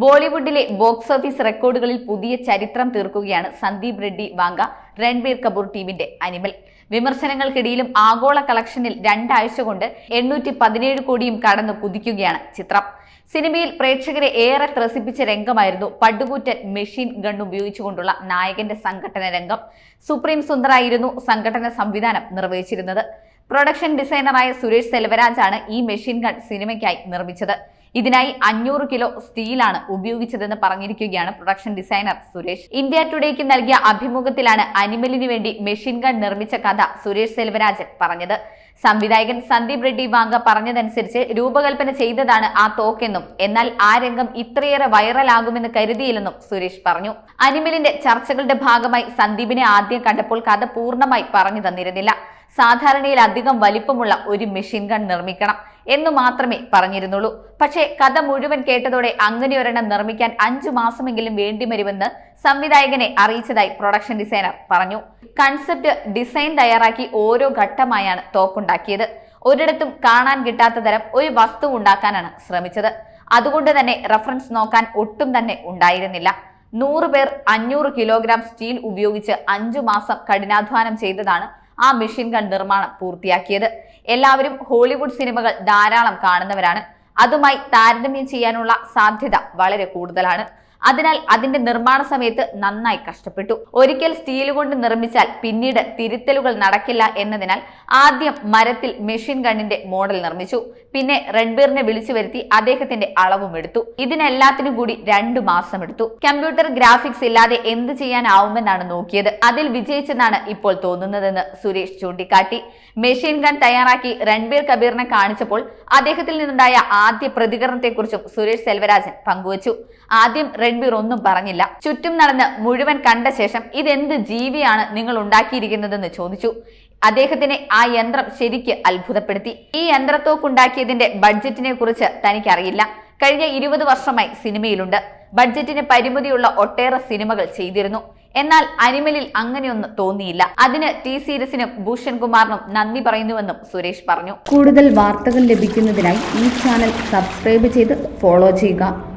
ബോളിവുഡിലെ box office റെക്കോർഡുകളിൽ പുതിയ ചരിത്രം തീർക്കുകയാണ് സന്ദീപ് റെഡ്ഡി വാങ്ക രൺബീർ കപൂർ ടീമിന്റെ അനിമൽ. വിമർശനങ്ങൾക്കിടയിലും ആഗോള കളക്ഷനിൽ രണ്ടാഴ്ച കൊണ്ട് എണ്ണൂറ്റി പതിനേഴ് കോടിയും കടന്നു കുതിക്കുകയാണ് ചിത്രം. സിനിമയിൽ പ്രേക്ഷകരെ ഏറെ ത്രസിപ്പിച്ച രംഗമായിരുന്നു പടുകൂറ്റൻ മെഷീൻ ഗൺ ഉപയോഗിച്ചുകൊണ്ടുള്ള നായകന്റെ സംഘടന രംഗം. സുപ്രീം സുന്ദറായിരുന്നു സംഘടന സംവിധാനം നിർവഹിച്ചിരുന്നത്. പ്രൊഡക്ഷൻ ഡിസൈനറായ സുരേഷ് സെൽവരാജാണ് ഈ മെഷീൻ ഗൺ സിനിമയ്ക്കായി നിർമ്മിച്ചത്. ഇതിനായി അഞ്ഞൂറ് കിലോ സ്റ്റീലാണ് ഉപയോഗിച്ചതെന്ന് പറഞ്ഞിരിക്കുകയാണ് പ്രൊഡക്ഷൻ ഡിസൈനർ സുരേഷ്. ഇന്ത്യ ടുഡേക്ക് നൽകിയ അഭിമുഖത്തിലാണ് അനിമലിനു വേണ്ടി മെഷീൻ ഗൺ നിർമ്മിച്ച കഥ സുരേഷ് സെൽവരാജൻ പറഞ്ഞത്. സംവിധായകൻ സന്ദീപ് റെഡ്ഡി വാങ്ക പറഞ്ഞതനുസരിച്ച് രൂപകൽപ്പന ചെയ്തതാണ് ആ തോക്കെന്നും എന്നാൽ ആ രംഗം ഇത്രയേറെ വൈറലാകുമെന്ന് കരുതിയില്ലെന്നും സുരേഷ് പറഞ്ഞു. അനിമലിന്റെ ചർച്ചകളുടെ ഭാഗമായി സന്ദീപിനെ ആദ്യം കണ്ടപ്പോൾ കഥ പൂർണമായി പറഞ്ഞു തന്നിരുന്നില്ല. സാധാരണയിൽ അധികം വലിപ്പമുള്ള ഒരു മെഷീൻ ഗൺ നിർമ്മിക്കണം. എന്നു മാത്രമേ പറഞ്ഞിരുന്നുള്ളൂ. പക്ഷേ കഥ മുഴുവൻ കേട്ടതോടെ അങ്ങനെ ഒരെണ്ണം നിർമ്മിക്കാൻ അഞ്ചു മാസമെങ്കിലും വേണ്ടിവരുമെന്ന് സംവിധായകനെ അറിയിച്ചതായി പ്രൊഡക്ഷൻ ഡിസൈനർ പറഞ്ഞു. കൺസെപ്റ്റ് ഡിസൈൻ തയ്യാറാക്കി ഓരോ ഘട്ടമായാണ് തോക്കുണ്ടാക്കിയത്. ഒരിടത്തും കാണാൻ കിട്ടാത്ത തരം ഒരു വസ്തു ഉണ്ടാക്കാനാണ് ശ്രമിച്ചത്. അതുകൊണ്ട് തന്നെ റഫറൻസ് നോക്കാൻ ഒട്ടും തന്നെ ഉണ്ടായിരുന്നില്ല. നൂറ് പേർ അഞ്ഞൂറ് കിലോഗ്രാം സ്റ്റീൽ ഉപയോഗിച്ച് അഞ്ചു മാസം കഠിനാധ്വാനം ചെയ്തതാണ് ആ മെഷീൻ ഗൺ നിർമ്മാണം പൂർത്തിയാക്കിയത്. എല്ലാവരും ഹോളിവുഡ് സിനിമകൾ ധാരാളം കാണുന്നവരാണ്. അതുമായി താരതമ്യം ചെയ്യാനുള്ള സാധ്യത വളരെ കൂടുതലാണ്. അതിനാൽ അതിന്റെ നിർമ്മാണ സമയത്ത് നന്നായി കഷ്ടപ്പെട്ടു. ഒരിക്കൽ സ്റ്റീൽ കൊണ്ട് നിർമ്മിച്ചാൽ പിന്നീട് തിരുത്തലുകൾ നടക്കില്ല എന്നതിനാൽ ആദ്യം മരത്തിൽ മെഷീൻ ഗണ്ണിന്റെ മോഡൽ നിർമ്മിച്ചു. പിന്നെ റൺബീറിനെ വിളിച്ചു വരുത്തി അദ്ദേഹത്തിന്റെ അളവും എടുത്തു. ഇതിനെല്ലാത്തിനും കൂടി രണ്ടു മാസം എടുത്തു. കമ്പ്യൂട്ടർ ഗ്രാഫിക്സ് ഇല്ലാതെ എന്ത് ചെയ്യാനാവുമെന്നാണ് നോക്കിയത്. അതിൽ വിജയിച്ചെന്നാണ് ഇപ്പോൾ തോന്നുന്നതെന്ന് സുരേഷ് ചൂണ്ടിക്കാട്ടി. മെഷീൻ ഗൺ തയ്യാറാക്കി രൺബീർ കബീറിനെ കാണിച്ചപ്പോൾ അദ്ദേഹത്തിൽ നിന്നുണ്ടായ ആദ്യ പ്രതികരണത്തെക്കുറിച്ചും സുരേഷ് സെൽവരാജൻ പങ്കുവച്ചു. ആദ്യം രൺബീർ ഒന്നും പറഞ്ഞില്ല. ചുറ്റും നടന്ന് മുഴുവൻ കണ്ട ശേഷം ഇതെന്ത് ജീവിയാണ് നിങ്ങൾ ഉണ്ടാക്കിയിരിക്കുന്നതെന്ന് ചോദിച്ചു. അദ്ദേഹത്തിനെ ആ യന്ത്രം ശരിക്ക് അത്ഭുതപ്പെടുത്തി. ഈ യന്ത്രത്തോക്കുണ്ടാക്കിയതിന്റെ ബഡ്ജറ്റിനെ കുറിച്ച് തനിക്കറിയില്ല. കഴിഞ്ഞ ഇരുപത് വർഷമായി സിനിമയിലുണ്ട്. ബഡ്ജറ്റിന് പരിമിതിയുള്ള ഒട്ടേറെ സിനിമകൾ ചെയ്തിരുന്നു. എന്നാൽ അനിമലിൽ അങ്ങനെയൊന്നും തോന്നിയില്ല. അതിന് ടി സീരീസിനും ഭൂഷൺ കുമാറിനും നന്ദി പറയുന്നുവെന്നും സുരേഷ് പറഞ്ഞു. കൂടുതൽ വാർത്തകൾ ലഭിക്കുന്നതിനായി ഈ ചാനൽ സബ്സ്ക്രൈബ് ചെയ്ത് ഫോളോ ചെയ്യുക.